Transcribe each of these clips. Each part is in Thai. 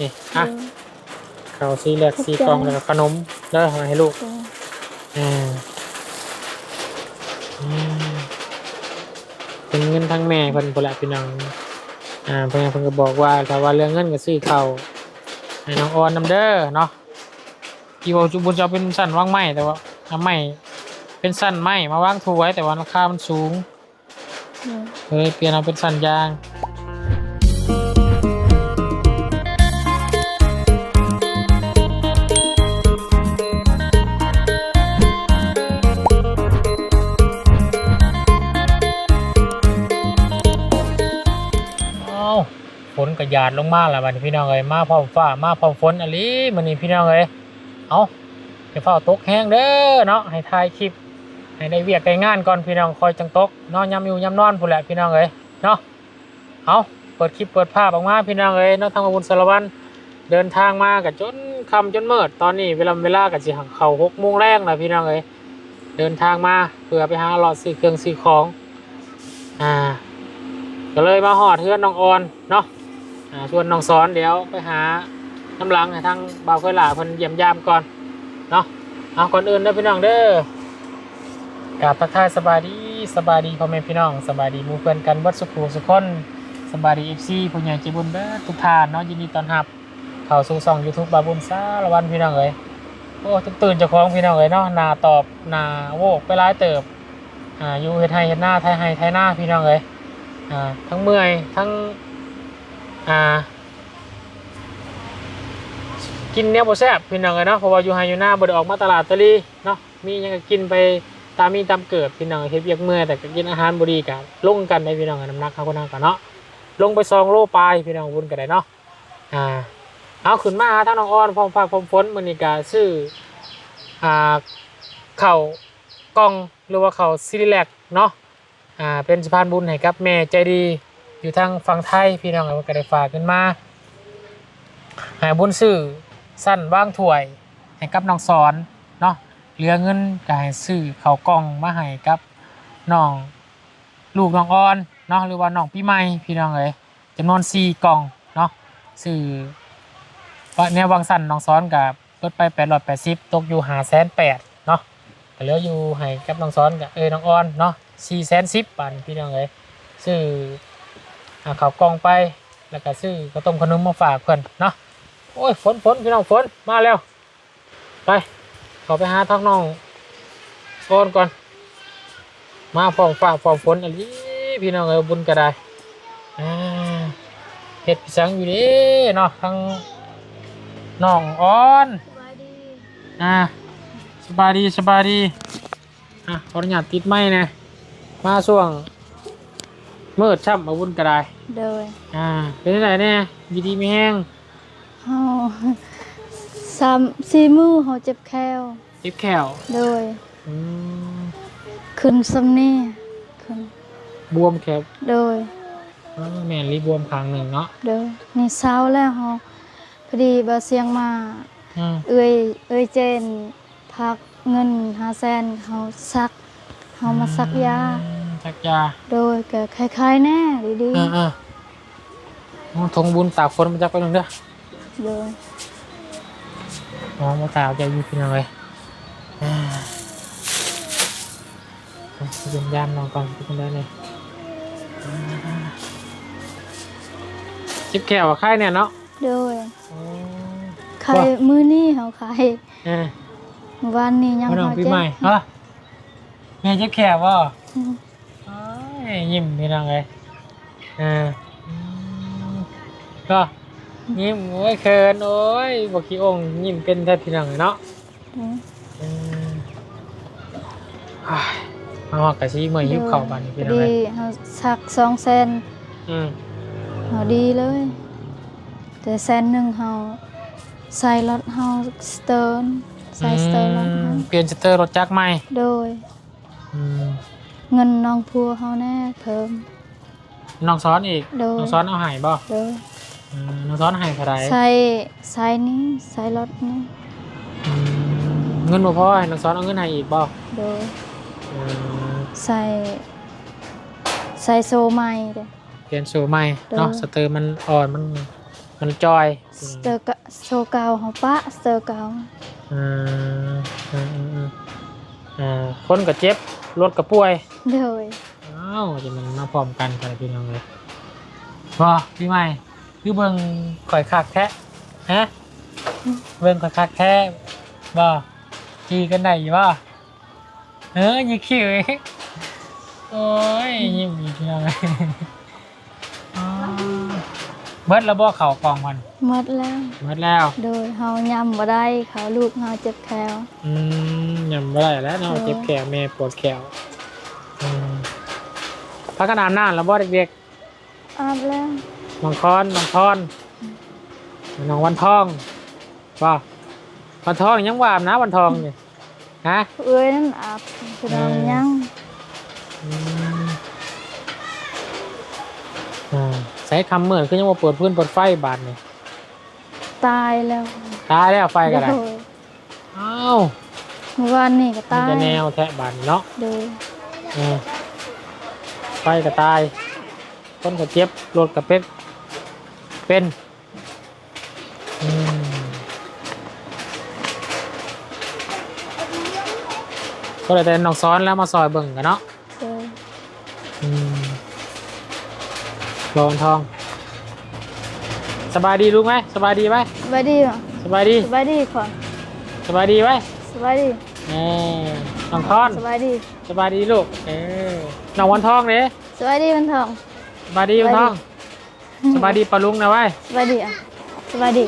นี่อะข้าวสีเหลือกสีกล่องแล้วก็ขนมเด้อเอาให้ลูกโดยอ่าอืมเป็นเงินทั้งแม่เพิ่นพุ่นละพี่น้องอ่าเพิ่นเพิ่นก็บอกว่าถ้าว่าเรื่องเงินก็ซื้อข้าวให้น้องออนนำเด้อเนาะอีโอจุบุญจะเอาเป็นสั้นวางไม้แต่ว่าเอาไม้เป็นสั้นไม้มาวางถูไว้แต่ว่าราคามันสูงโดยเลยเปลี่ยนเอาเป็นสั้นยาง ฝนก็หยาดลงมาแล้วบัดนี้พี่น้องเอ้ยมาพร้อมฟ้ามาพร้อมฝนอะลีมันนี้พี่น้องเอ้ยเอาอย่าเฝ้าตกแห้งเด้อเนาะให้ถ่ายคลิปให้ได้เวียกได้งานก่อนพี่น้องคอยจังตกนอนยำอยู่ยำนอนพูนแหละพี่น้องเอ้ยเนาะเอาเปิดคลิปเปิดภาพออกมาพี่น้องเอ้ยเนาะทางบุญสารวันเดินทางมากับจนคำจนเมืดตอนนี้เวลาเวลากับสิหังเขาหกโมงแรกนะพี่น้องเอ้ยเดินทางมาเพื่อไปหาหลอดซื้อเครื่องซื้อของอ่าก็เลยมาหอดเพื่อนน้องออนเนาะ ชวนน้องสอนเดี๋ยวไปหาน้ำลังให้ทางเบาเคยหล่าเพิ่นเยี่ยมยามก่อนเนาะเอาก่อนอื่นเด้อพี่น้องเด้อกราบทักทายสบายดีสบายดีพ่อแม่พี่น้องสบายดีมู่เพื่อนกันเบิดสุขูสุขคนสบายดีเอฟซีผู้ใหญ่ใจบุญเบิดทุกท่านเนาะยินดีต้อนรับเข้าสู่ช่อง YouTube บาบุญซาละวันพี่น้องเอ้ยโอ้ตื่นตื่นเจ้องพี่น้องเอ้ยเนาะนาตอบนาโวกไปร้ายเติบอ่าอยู่เฮ็ดไห้เฮ็ดหน้าไทยไห้ไทยหน้าพี่น้องเอ้ยอ่าทั้งเมื่อยทั้ง อ่า กินเนี้ยบ่แซ่บพี่น้องเอ้ยเนาะเพราะว่าอยู่ไห้อยู่หน้าบ่ได้ออกมาตลาดตะลีเนาะมียังกินไปตามมีตามเกิดพี่น้องเฮ็ดเวียกเมื่อยแต่ก็กินอาหารบ่ดีกันลงกันได้พี่น้องน้ำหนักเขาคนนั้นกันเนาะลงไปซองโลปลายพี่น้องบุญกันได้เนาะอ่าเอาขึ้นมาหาทางน้องอ้อนพร้อมฟ้าพร้อมฝนมื้อนี้ก็ซื้ออ่าข้าวกล่องหรือว่าข้าวซิลิแลกเนาะอ่าเป็นสะพานบุญให้กับแม่ใจดี อยู่ทางฝั่งไทยพี่น้องก็ได้ฝากขึ้นมาให้บุญซื้อสั้นว่างถ้วยให้กับน้องสอนเนาะเหลือเงินก็ให้ซื้อเขากล่องมาให้กับน้องลูกน้องออนเนาะหรือว่าน้องพี่ใหม่พี่น้องเอ้ยจำนวน4กล่องเนาะซื้อว่าแนววางสั่นน้องซ้อนกับเปิดไป880ตกอยู่508,000เนาะก็เหลืออยู่ให้กับน้องซ้อนกับเอ้ยน้องออนเนาะ410บาทพี่น้องเอ้ยซื้อ หาข้าวกล่องไปแล้วก็ซื้อข้าวต้มขนมมาฝากเพิ่นเนาะโอ้ยฝนฝนพี่น้องฝนมาแล้วไปขอไปหาทักน้องโอนก่อน มาฟองฟ้าฟองฝนอะไรพี่น้องเอ้ยบุญก็ได้อ่าเห็ดพิสังอยู่นี่เนาะทั้งน้องอ้อนสบายดีอ่าสบายดีสบายดีอะขออนุญาตติดไม้นะมาช่วง มืดช่ำมาบุญก็ได้ โดยอ่า เป็นไงเนี่ยดีดีไม่แห้งเฮาสามสี่มือเฮาเจ็บแควเจ็บแขวโดย อืมขึ้นสำนี่ขึ้นบวมแขวโดย เออแม่นรีบวมครั้งหนึ่งเนาะโดยนี่เช้าแล้วเฮาพอดีบาเสียงมาอืมเอ้ยเอ้ยเจนพักเงิน5แสนเฮาซักเฮามาซักยา สักยาโดยก็คล้ายๆแน่ดีเออเออมองทงบุญตากฝนมาจากไปหนึ่งเด้อๆโดยมองมาตากใจอยู่พี่น้องเลยอ่าเยี่ยมยามน้องก่อนเป็นได้เลยอ่าจิบแขวกับไข่เนี่ยเนาะโดยอ๋อใครมื้อนี้เฮาขายเออเมื่อวานนี้ยังมาน้องเฮาปีเจ็บใหม่ฮะแม่จิบแขวบ่อืมโอ้ ยยิ้มพี่น้องเลยอ่าอืมก็ยิ้มโอ้ยเขินโอ้ยบอกขี้องค์ยิ้มเป็นแท้พี่น้องเลยเนาะอืมอืมอ้ายมาหอกกะชีเมื่อยหิวเข่าวบัดนพี่น้องดีเอ้ยเฮาสักสองแสนอืมเฮาดีเลย แต่แสนหนึ่งเฮาใส่รถเฮาสเตอร์นใส่สเตอร์นรถอืเฮามเปลี่ยนสเตอร์รถจักรใหม่โดยอืม เงินน้องพัวเฮาแน่เพิ่ม น้องซ้อนอีก โดย น้องซ้อนเอาใหายบ่โดยอืมน้องซ้อนใหายเท่าไหร่ใส่ใส่นี้ใส่รถนี้อืมเงินบ่พอให้น้องซ้อนเอาเงินให้อีกบ่โดยอืมใส่ใส่โซใหม่เด้อ เปลี่ยนสูใหม่เนาะเออ สเตอร์มันอ่อนมันมันจอยสเตอร์กะโซเกาเฮาปะสเตอร์เกาอืมอืมอืมอืม อ่าคนก็เจ็บรถก็ป่วยโดยอ้าวจะมันมาพร้อมกันกันพี่น้องเลยบ่พี่ใหม่คือเบิ่งข่อยคักแท้ฮะเบิ่งข่อยคักแท้บ่ขี่กันได้อยู่บ่เออยิ้มคิ้วอีกโอ้ยยิ้มอีกพี่น้องเลยอ๋อเบิดแล้วบ่เข่ากองมันหมดแล้ว เบิดแล้ว โดยเฮายำบ่ได้เขาลูกเฮาเจ็บแขวอืม ยำบ่ได้แล้วเนาะเออเจ็บแขวแม่ปวดแขวอืมพักกันอาบน้ำแล้วบ่เด็กอาบแล้วๆน้องคอนน้องทอนน้องวันทองป่ะวันทองยังว่าอาบนะวันทองนี่ฮะเอ้ยนั่นอาบคือน้องเออยังอืมอ่าใช้คำเหมือนคือยังว่าเปิดพื้นเปิดไฟบาดนี่ตายแล้ว ตายแล้วไฟกันไรโดยอ้าว เมื่อวานนี่ก็มันตายจะแนวแทะบาดนี่เนาะโดยเออไฟก็ตาย ต้นก็เจ็บรถก็เป็นเป็นอืมก็เลยแต่น้องซ้อนแล้วมาซอยเบิ่งกันเนาะโดยอืมโลนทอง สบายดีรู้ไหมสบายดีไหมสบายดีบ่สบายดี สบายดีก่อนสบายดีไหม สบายดีเออน้องทอนสบายดีสบายดีลูกเออน้องวันทองเด้สบายดีมันทองสบายดีวันทองสบายดีปลาลุงนะไว้ยสบายดีอะสบายดี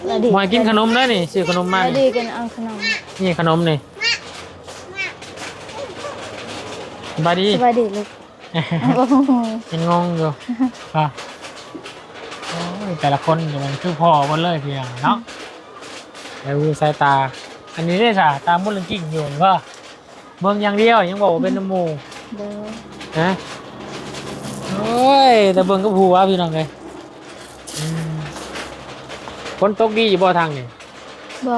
สบายดีหมอยกินขนมได้นี่ซื้อขนมสมาบายนี่ดีกันเอาขนมนี่ขนมนี่สบายดีสบายดีลูกโอ้โหยังงงอยู่อะโอ้ยแต่ละคนเดี๋ยวมันคือพ่อหมดเลยเพียงเนาะแล้วดูสายตา อันนี้ได้จ้ะตามุดลังกิ่งอยู่ก็เบิ่งอย่างเดียวยังบอกว่าเป็นน้ำมูเด้อนะโอ้ยแต่เบิ่งก็ผัวพี่น้องเลยอืมฝนตกดีอยู่บ่ทางนี่บ่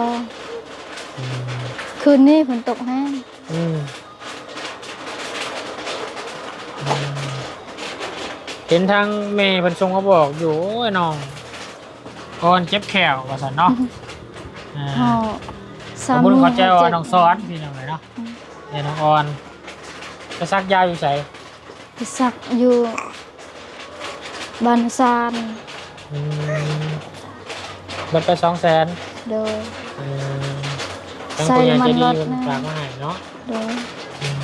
อืมคืนนี้ฝนตกแห้งอืมอืมเห็นทางแม่เพันชงเขาบอกอยู่โอ้ยน้องก่อนเจ็บแขวว่าสันเนาะอ่า เฮา สมมุติเขาใจว่าจ็บน้องซ้อนพี่น้องเลยเนาะเนี่ยน้องออนไปซักยาอยู่ใส่ไปสักอยู่บ้านซานอืมเบิดไปสองแสนโดยอืมทางใส่ผู้ใหญ่มันใจดีรถมันนะฝากมาให้เนาะโดยอืม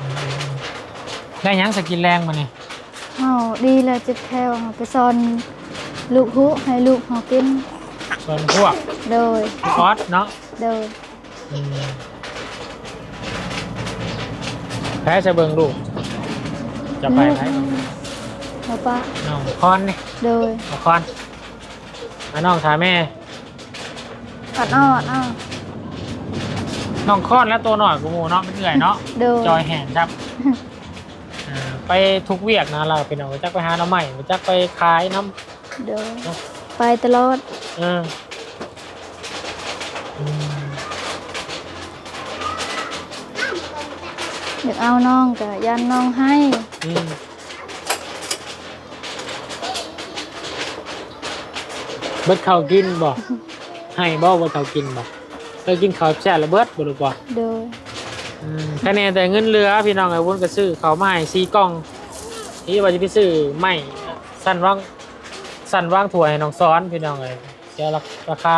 อืมได้หยังสกินแรงมาเนี่ยเฮาดีแล้วเจ็บแขวเฮาไปซ่อนลูกหุให้ลูกเฮากิน ส่วนพวกโดย คอสเนาะโดย อืมแพ้จะเบิงลูก จะไปไหนเฮาปะน้องคอนนี่โดยน้องคอนมาน้องถาแม่อัดอ้ออัดอ้อน้องคอนแล้วตัวหน่อยกูโมเนาะไม่เหนื่อยเนาะ โดย จอยแหนครับอ่าไปทุกเวียกนะเราเป็นเอาจักไปหาน้ำใหม่จักไปขายน้โดย ไปตลอดำเอออืมอยากเอาน้องก็ยันน้องให้อืมเบิดข้าวกินบ่ให้บ่เบิดข้าวกินบ่เคยกินข้าวแช่ระเบิดบ่รู้บ่โดยอืมคะแนนแต่เงินเหลือพี่น้องไอ้วุ้นก็ซื้อข้าวไม้ซีกล่องที่ว่าจะไปซื้อไม้สั้นว่าง สั้นว่างถั่วให้น้องซ้อนพี่น้องเลยเสียราคา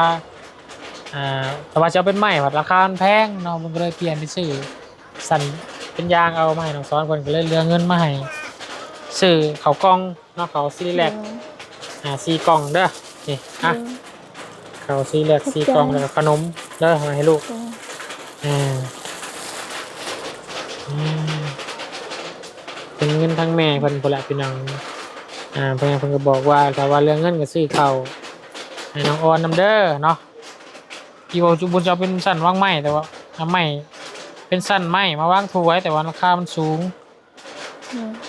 อ่าแต่ว่าจะเอาเป็นไม้ผัดราคามันแพงเนาะมันก็เลยเปลี่ยนไปซื้อสั้นเป็นยางเอามาให้น้องซ้อนคนก็เลยเหลือเงินมาให้ซื้อข้าวกล่องเนาะข้าวซีแลกอ่าซีกล่องเด้อนี่อะข้าวซีแลกซีกล่องแล้วก็ขนมเด้อมาให้ลูกโดยอ่าอืมเป็นเงินทั้งแม่เพิ่นพุ่นละพี่น้อง อ่าเพิ่นเพิ่นก็บอกว่าถ้าว่าเรื่องเงินก็ซื้อข้าวให้น้องออนนำเด้อเนาะกี่ว่าจุบุญจะเอาเป็นสั้นว่างไม้แต่ว่าเอาไม้เป็นสั้นไม้มาวางถูไว้แต่ว่าราคามันสูง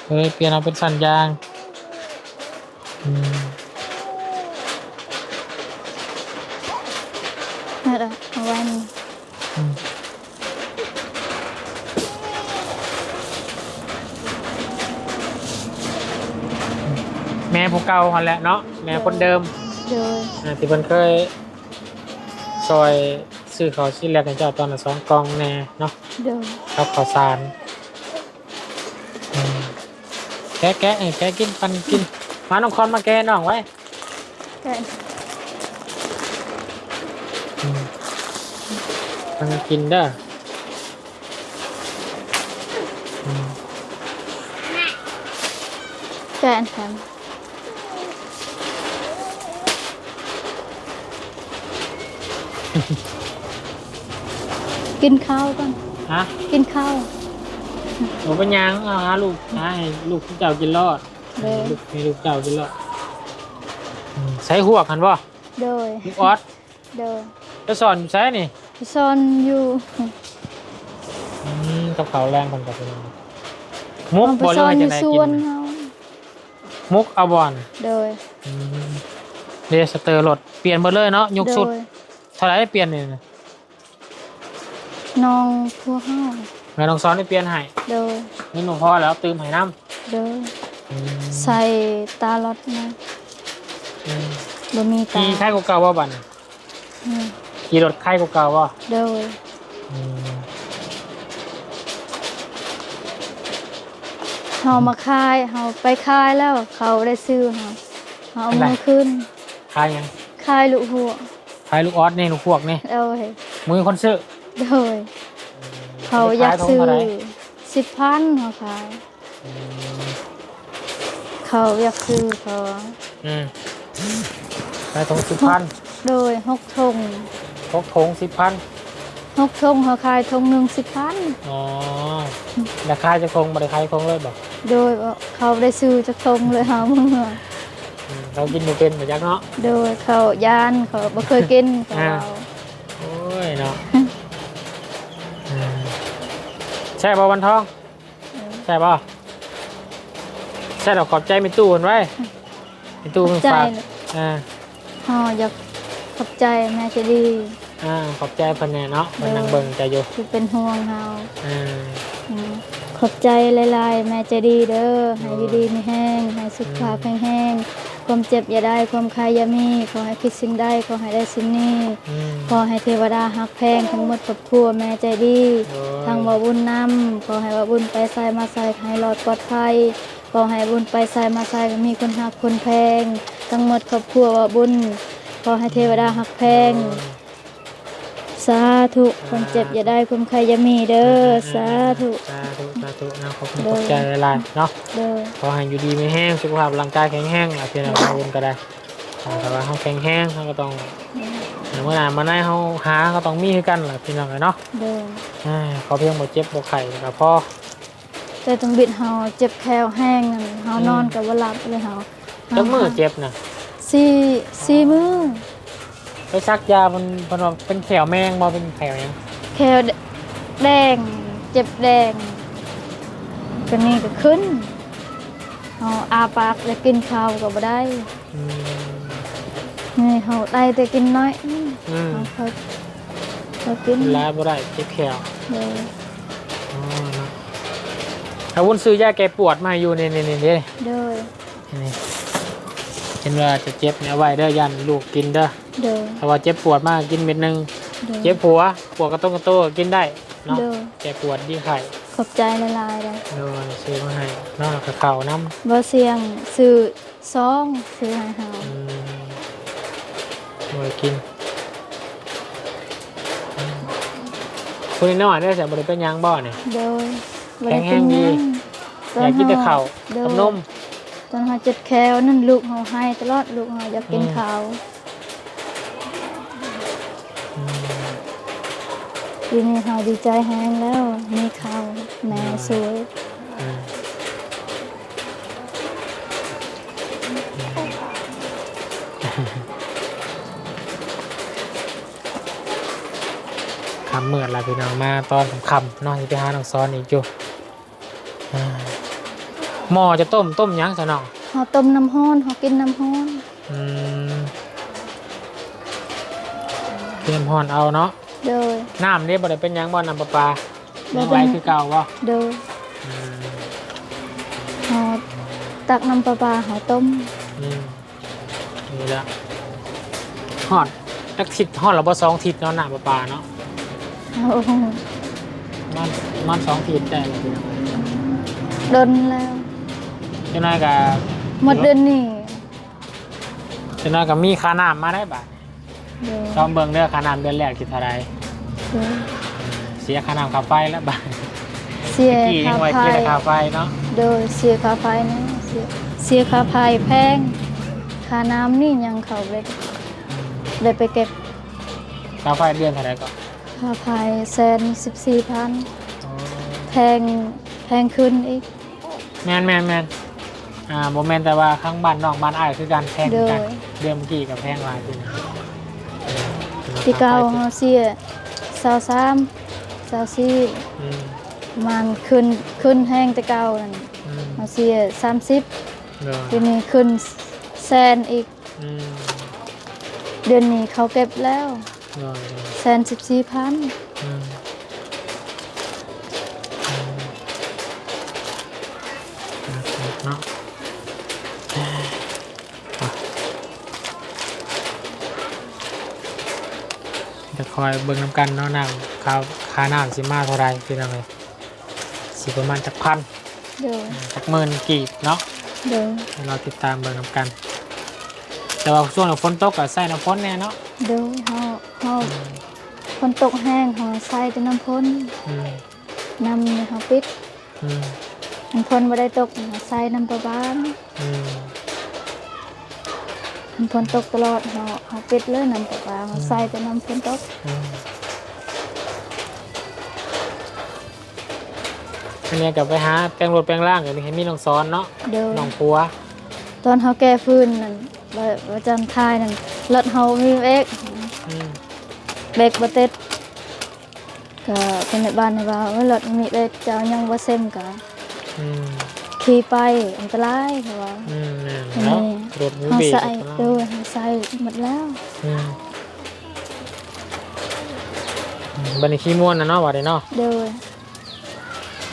โดยเลยเปลี่ยนเอาเป็นสั้นยางอืมนั่นแหละเอาไว้นี่ มแม่ผู้เก่าหันแหละเนาะแม่คนเดิมโดยอ่าที่เพิ่นเคยซอยซื้อข้าวชิ้นแรกให้เจ้าตอนละสองกล่องแน่เนาะโดยกับข้าวสารอืมแกะแกะให้แกะกินปันกินมาน้องคอนมาแกะน้องไว้แกะอืมปันกินเด้ออืมแกะแถม กินข้าวก่อน ฮะกินข้าวหนูเป็นหยังเอาหาลูกหาให้ลูกเจ้ากินรอดเด้อลูกให้ลูกเจ้ากินรอดอืมใส่หัวกันบ่โดยลูกออสโดยจะสอนอยู่ใช้นี่ซ่อนอยู่อืมกับเขาวแรงคนกับเป็นมุกมันไปบ่เรื่ซ่อองนอจะยู่ได้สกิวนนเฮามุกเอาบอลโดยอืมเดสเตอร์รถเปลี่ยนหมดเลยเนาะยกสุดโดยเท่าไหรได้เปลี่ยนเนี่ยน้องพัวเฮาแม่น้องซ้อนได้เปลี่ยนให้โดยนี่หนูพ่อแล้วตื่มให้น้โดยำอืมใส่ตาลอดนะอืมบ่มีตาขี่ไข่กว่าเก่าว่าบันอืมขี่รถไข่กว่าเก่าว่าโดยอืมเฮามาคายเฮาไปคายแล้ว เขาได้ซื้อเฮาเฮาเอามือขึ้นขายยังคายลูกหัว ขายลูกออสนี่ลูกพวกนี่โดยมือคนซื้อโดยเขาอยากซื้อขายทงเท่าไหร่สิบพันเขาขายอืมเขาอยากซื้อเขาอืมขายทงสิบพันโดยหกทงพกทงสิบพันหกทงเขาขายทงหนึ่งสิบพันอ๋อราคาจะคงบริขายคงเลยบอกโดยเขาได้ซื้อจากทงเลยหาเมื่ออืม เรากินหมูเป็นเหมือนยักษ์เนาะ โดยเขายานเขาบ่เคยกินเขาอ่าเอาโอ้ยเนาะอืมใช่ป่ะวันทอง ใช่ป่ะใช่ดอกขอบใจมีตู้คนไว้มีตู้มันใจฝากอ่าเฮาอยากขอบใจแม่จะดีอ่าขอบใจเพันแน่เนาะมันนั่งเบิ่งใจอยู่ที่เป็นห่วงเฮาอ่าอืมขอบใจหลายๆแม่ใจะดีเด้อให้อยู่ดีมีแห้งให้สุขภาพแห้งๆ ความเจ็บอย่าได้ ความใครอย่ามี ขอให้คิดสิ่งใดขอให้ได้สิ่งนี้อืมขอให้เทวดาฮักแพงทั้งหมดครอบครัวแม่ใจดีโอ้ยทางบ่บุญนำขอให้บ่บุญไปใส่มาใส่ให้รอดปลอดภัยขอให้บุญไปใส่มาใส่มีคนฮักคนแพง ทั้งหมดครอบครัวบ่บุญขอให้เทวดาฮักแพง สาธุความเจ็บอย่าได้ความใครอย่ามีเด้อสาธุ สาธุสาธุนะขอบคุณเด้อขอบใจหลายๆเนาะเด้อขอให้อยู่ดีไม่แห้งสุขภาพร่างกายแข็งแรงอาเพียงเราวนก็ได้อ่าแต่ว่าเขาแข็งแห้งเขาก็ต้องเมื่อไหร่มาได้เขาหาก็ต้องมีคือกันแหละพี่น้องเอ้ยเนาะเด้ออ่าขอเพียงบ่เจ็บบ่ไข้ก็พอแต่ต้องบิดเฮาเจ็บแขวแห้งนั่นเฮานอนก็บ่หลับเลยเฮาจักมือเจ็บน่ะสี่สี่มือ ไปซักยามันมันว่าเป็นแขวแมงบ่เป็นแขวหยังแขวแดง เจ็บแดงก็นี่ก็ขึ้นเฮาอาปากจะกินข้าวก็บ่ได้อืมนี่เฮาได้แต่กินน้อยอืมเฮาเขาเขากินกินแล้วบ่ได้เจ็บแขวเด้ออ๋อเนาะถ้าวุ้นซื้อยาแก้ปวดมาให้อยู่นี่นี่นี่เด้เด้อนี่เห็นว่าจะเจ็บเนี่ยเอาไว้เด้อยันลูกกินเด้อ เด้อถ้าว่าเจ็บปวดมากกินเม็ดหนึงด้อเจ็บหัวปวดกระต้งกระโต้กินได้เนาะเด้อ แก้ปวดดีไข่ขอบใจหลายๆเด้อโดนซื้อมาให้เนาะกระเข่าน้ำบ่เสียงซื้อซองซื้อให้เฮาอืมหน่วยกินอืมคนนี้น้อยได้อแต่บริเป็นหยังบ่เนี่ย โดยบ่แข็ได้งแรงกินหดียังอยากกินแต่ข้าวโดยกับนม ตอนเฮาเจ็บแขวนั่นลูกเฮาให้ตลอดลูกเฮาอยากกินอืม ข้าว ทีนี้เฮาดีใจแฮงแล้ว มีข้าวแม่สวยอืมคำเมื่อไรพี่น้องมาตอนคำๆเนาะที่ไปหาน้องซ้อนอีกอยู่อ่าหม้อจะต้มต้มหยังซะน้องเฮาต้มน้ำร้อนเฮากินน้ำร้อนอืมเตรียมพรเอาเนาะโดย น้ำนี่บ่ได้เป็นหยังบ่น้ำประปาบ่ยังเป็นไว้คือเก่าบ่โดยอืมเฮาตักน้ำปลาปลาเฮาต้มอืนี่ละฮอดจักทิศฮอดเราบ่สองทิศเนาะหน้าประปาเนาะโอ้โหมันมันสองทิศได้เลยพี่น้องดนแล้ว เจ้านายก็หมดเดือนนี้เจ้านายก็มีค่าน้ำมาได้บาทเดี๋ยวซ้อมเบิ่งเด้อค่าน้ำเดือนแรกสิเท่าใด เดี๋ยวเสียค่าน้ำค่าไฟแล้วบาทเสียกี่ยัค่างไว้ไฟที่ราคาไฟเนาะโดยเสียค่าไฟนะเสียเสียค่าไฟแพงค่าน้ำนี่ยังเขาเลยเลยไปเก็บค่าไฟเดือนเท่าใดก็ค่าไฟแสนสิบสี่พันแพงแพงขึ้นอีก แม่นแม่นแม่นอ่าบ่แม่นแต่ว่าข้างบ้านนอกบ้านอ้ายคือการแพงคือกันโดยเดือนเมื่อกี้ก็แพงหลายทีนะที่เก่าเฮาเสีย สาวสามสาวสี่อืมมันขึ้นขึ้นแห้งแต่เก่านั่นอืมเฮาเสียสามสิบเดือนทีนี้ขึ้นแสนอีกอืมเดือนนี้เขาเก็บแล้วเดือนเดือนแสนสิบสี่พัน อยเบิ่งน้ำกันเนาะน้ำค่าค่าน้ำสิมาเท่าไรพี่น้องเลยสิประมาณจักพันเดี๋ยวจักหมื่นกีบเนาะเดี๋ยวให้เราติดตามเบิ่งน้ำกัน แต่ว่าช่วงฝนตกก็ใส่น้ำฝนแน่เนาะเดี๋ยวเฮาเฮาฝนตกแห้งเฮาใส่แต่น้ำพ่นอืมน้ำนี่เฮาปิดอืมน้ำพ่นบ่ได้ตกเฮาใส่น้ำประบานอืม น้ำพ่นตกตลอดเฮาเฮาปิดเลยน้ำประบานเฮาใส่แต่น้ำพ่นตกอืมอันนี้กับไปหาแปลงรถแปลงร่างกันนี่ให้มีน้องซ้อนเนาะเดี๋ยวน้องปัว ตอนเฮาแก้ฟืนนั่นว่าว่าจันทายนั่นรถเฮามีเบรกอืมเบรกบ่ติดก็เป็นในบ้านในว่าว่ารถมีเบรกเจ้ายังบ่เซ็มก็อืมขี่ไปอันตรายเพราะว่าอืมนั่นเนาะ รถหมูเฮาเบรกใส่ก็เด้เนาะอเฮาใส่หมดแล้วอืมอืมบันนี้ขี้ม่วนนะเนาะว่าได้เนาะเด้อ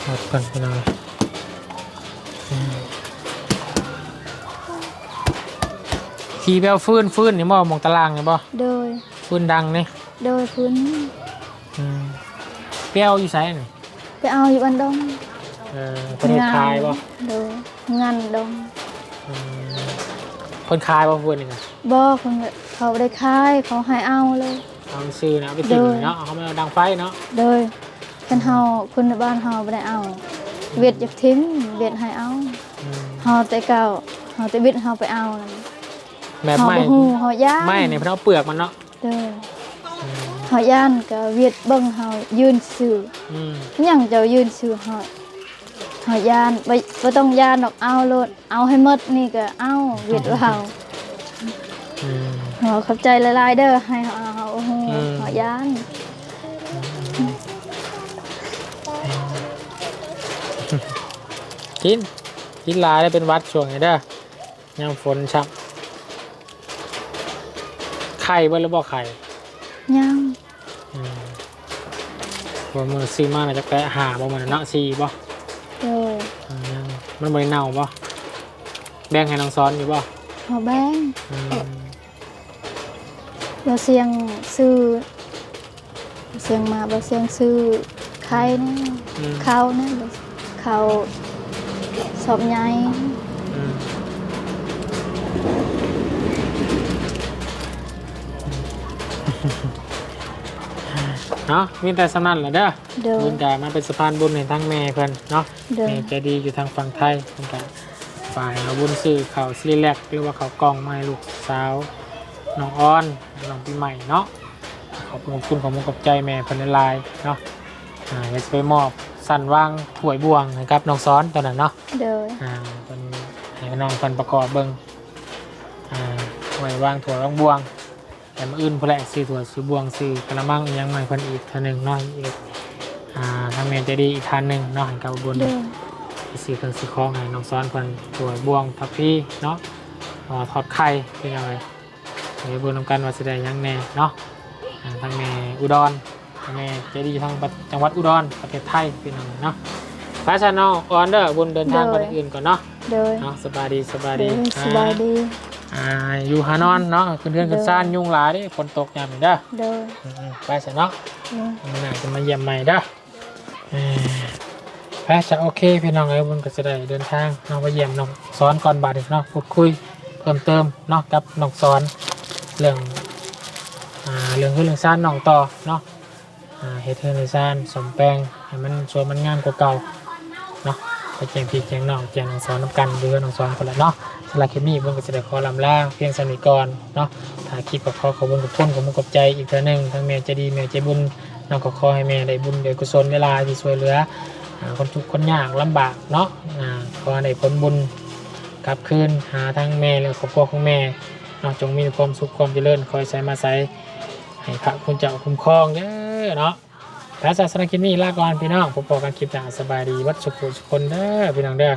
หมดกันไปหน่อยอืมขี่แปลวฟื้นฟื้นนี่บ่มองตารางนี่บ่เด้อฟื้นดังนี่เด้อพื้นอืมเปรี้ยวอยู่ไสนี่ไปเอาอยู่บ้านดงเออประเทศคายบ่เด้อเงินดง อืมคนคายบ่ฟื้นนี่ไงบ่เพิ่นก็เขาบ่ได้ขายเขาให้เอาเลยเอาซื้อนะเอาไปทิ้งโดยเนาะเอาเขามาดังไฟเนาะเด้อเพิ่นเฮาคนในบ้านเฮาบ่ได้เอา เวียดอยากทิ้งเวียดให้เอาอืมเฮาแต่เก่าเฮาแต่วิทย์เฮาไปเอานั่นแบบเฮาไม่บ่ฮู้เฮาย่านไม่เนี่ยเพราะเอาเปลือกมันเนาะเด้ออืมเฮาย่านก็เวียดเบิ่งเฮายืนซื่ออืมหยังเจ้ายืนซื่อเฮา เฮาย่านบ่บ่ต้องย่านดอกเอาโลดเอาให้หมดนี่ก็เอาเวียดว่าเฮาอืมเฮาขอบใจหลายๆเด้อให้เฮาเฮาโอ้โหอืมเฮาย่านกิน กินหลายได้เป็นหวัดช่วงนี้เด้อยามฝนช้ำไข่เบิ่หรือบ่ไข่ยังอืมว่ามือซื้อมาน่าจะแปะหาบ่มันเนาะซีบ่เด้ออื มยังมันบ่ได้เน่าบ่แบ่งให้น้องซ้อนอยู่บ่เฮาแบงอืมบ่เสียงซื้อเสียงมาบ่เสียงซื้อไข่นี่อืมข้าวนี่ข้าวสอบใหญ่ เนาะมีแต่สำนันแหละเด้อเด้อบุญกามันเป็นสะพานบุญในทั้งแม่เพิ่นเนาะเด้อแม่ใจดีอยู่ทางฝั่งไทยเพิ่นก็ฝ่ายเอาบุญซื้อข้าวซีแลกหรือว่าข้าวกล่องมาให้ลูกสาวน้องอ้อนน้องปีใหม่เนาะขอบคุณขอบคุณของมุกกับใจแม่เพิ่นหลายๆเนาะอ่าอยากจะไปมอบสั่นวางถ้วยบวงนะครับน้องซ้อนตอนนั้นเนาะเด้ออ่าเป็นให้น้องเพิ่นประกอบเบิ่งอ่าไว้วางถ้วยวางบวง แต่มาอื่นพนแหละซื้อถ้วยซื้อบวงซื้อกระมังอิหยังใหม่เพิ่นอีกเท่านึงเนาะอีกอ่าทางแม่ใจดีอีกท่านหนึงเนาะให้กับบุญเด้อไปซื้อเครื่องซื้อของให้น้องซ้อนเพิ่นถ้วยบวงทัพพี่เนาะอ่าทอดไข่เป็นยังไงเดี๋ยวบุญนำกันว่าสิได้หยังแน่เนาะอ่าทางแม่อุดรทางแม่ใจดีอยู่ทางจังหวัดอุดรประเทศไทยเป็นยังไงเนาะพระชาเนาะออนเด้อบุญเดินทางไปที่อื่นก่อนเนาะเด้อเนาะสบายดีสบายเด้ดีอสบายดีค อ่าอยู่หานอนเนาะขึ้นเรือนขึ้นซ่านยุงหลายเดิฝนตกยามนี้เด้อโดยอืมๆไปซะเนาะโดยมันน่าจะมาเยี่ยมใหม่เด้อเอ่อไปจะโอเคพี่น้องเอ้ยมันก็จะได้เดินทางเนาะไปเยี่ยมน้องสอนก่อนบาดนี้เนาะพูดคุยเพิ่มเติมเนาะกับน้องสอนเรื่องอ่าเรื่องคือเรื่องซ่านน้องต่อเนาะอ่าเฮ็ดเฮือนในซ่านสมแปลงให้มันสวยมันงามกว่าเก่าเนาะ ไปแจงพี่แจงน้องแจงน้องสอนน้ำกันเรือน้องสอนคนละเนาะสำหรับคลิปนี้เพิ่นก็จะได้ขอลำล่างเพียงสนิทก่อนเนาะถ่ายคลิปกับขอขอบคุณกับพ้นขอบคุณกับใจอีกเทื่อหนึงทั้งแม่ใจดีแม่ใจบุญน้องก็ขอให้แม่ได้บุญได้กุศลเวลาที่ช่วยเหลือคนทุกคนยากลำบากเนาะขอได้ผลบุญกลับคืนหาทั้งแม่และครอบครัวของแม่เนาะจงมีความสุขความเจริญคอยใส่มาใส่ให้พระคุณเจ้าคุ้มครองเด้อเนาะ พระศาสนาคลิปนี้ลาก่อนพี่น้องพบกันคลิปหน้าสบายดีวัดสุขสุคนเด้อพี่น้องเด้อ